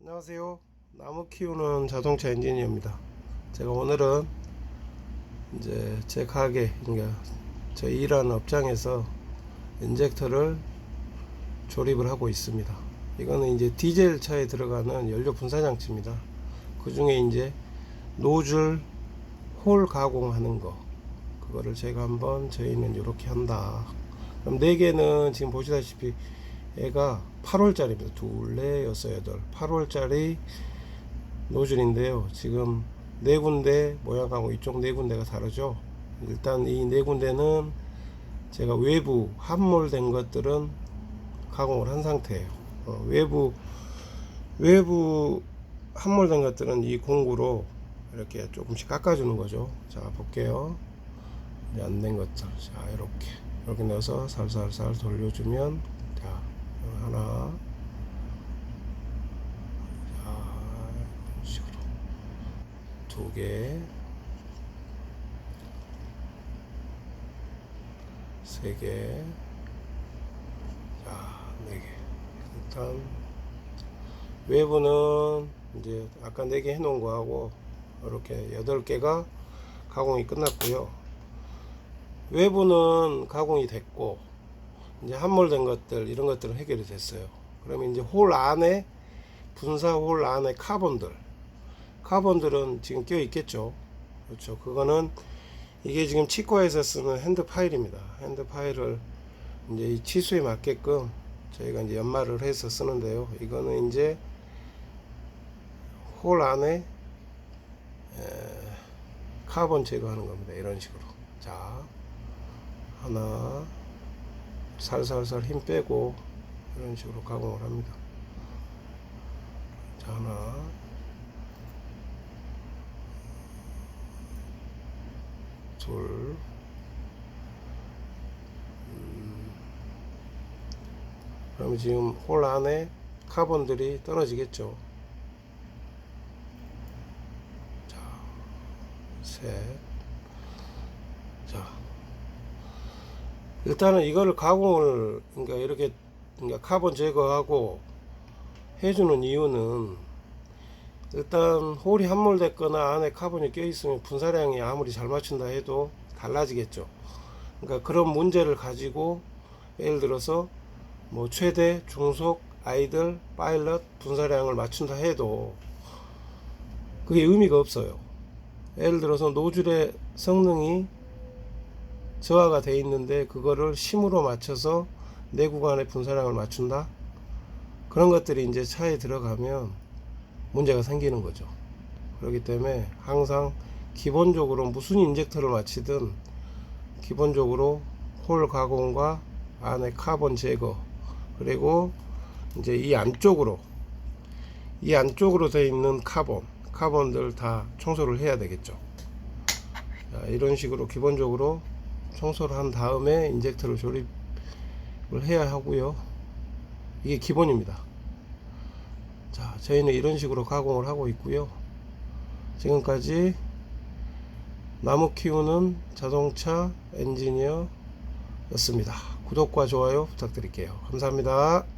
안녕하세요. 나무 키우는 자동차 엔지니어입니다. 제가 오늘은 이제 제 가게, 그러니까 저 일하는 업장에서 인젝터를 조립을 하고 있습니다. 이거는 이제 디젤 차에 들어가는 연료 분사 장치입니다. 그 중에 이제 노즐 홀 가공하는 거, 그거를 제가 한번 저희는 이렇게 한다. 그럼 네 개는 지금 보시다시피 얘가 8월짜리입니다. 둘, 넷, 여섯, 여덟. 8월짜리 노즐인데요. 지금 네 군데 모양하고 이쪽 네 군데가 다르죠. 일단 이 네 군데는 제가 외부 함몰된 것들은 가공을 한 상태예요. 어, 외부 외부 함몰된 것들은 이 공구로 이렇게 조금씩 깎아주는 거죠. 자 볼게요. 안 된 것들. 자 이렇게 이렇게 넣어서 살살살 돌려주면 자 하나 자 이런 식으로 두개 세 개, 자, 네 개. 일단 외부는 이제 아까 네 개 해놓은 거하고 이렇게 여덟 개가 가공이 끝났고요. 외부는 가공이 됐고 이제 함몰된 것들 이런 것들은 해결이 됐어요. 그러면 이제 홀 안에 분사 홀 안에 카본들 카본들은 지금 껴 있겠죠. 그렇죠. 그거는 이게 지금 치과에서 쓰는 핸드 파일입니다. 핸드 파일을 이제 이 치수에 맞게끔 저희가 이제 연마를 해서 쓰는데요. 이거는 이제 홀 안에 에, 카본 제거하는 겁니다. 이런 식으로. 자, 하나, 살살살 힘 빼고 이런 식으로 가공을 합니다. 자, 하나, 둘, 음, 그러면 지금 홀 안에 카본들이 떨어지겠죠. 자, 셋, 자, 일단은 이거를 가공을 그러니까 이렇게 그러니까 카본 제거하고 해주는 이유는 일단 홀이 함몰됐거나 안에 카본이 껴있으면 분사량이 아무리 잘 맞춘다 해도 달라지겠죠. 그러니까 그런 문제를 가지고 예를 들어서 뭐 최대, 중속, 아이들, 파일럿 분사량을 맞춘다 해도 그게 의미가 없어요. 예를 들어서 노즐의 성능이 저하가 돼 있는데 그거를 심으로 맞춰서 내 구간의 분사량을 맞춘다. 그런 것들이 이제 차에 들어가면 문제가 생기는 거죠. 그렇기 때문에 항상 기본적으로 무슨 인젝터를 맞히든 기본적으로 홀 가공과 안에 카본 제거 그리고 이제 이 안쪽으로 이 안쪽으로 되어 있는 카본 카본들 다 청소를 해야 되겠죠. 자, 이런 식으로 기본적으로 청소를 한 다음에 인젝터를 조립을 해야 하고요. 이게 기본입니다. 자, 저희는 이런 식으로 가공을 하고 있고요. 지금까지 나무 키우는 자동차 엔지니어였습니다. 구독과 좋아요 부탁드릴게요. 감사합니다.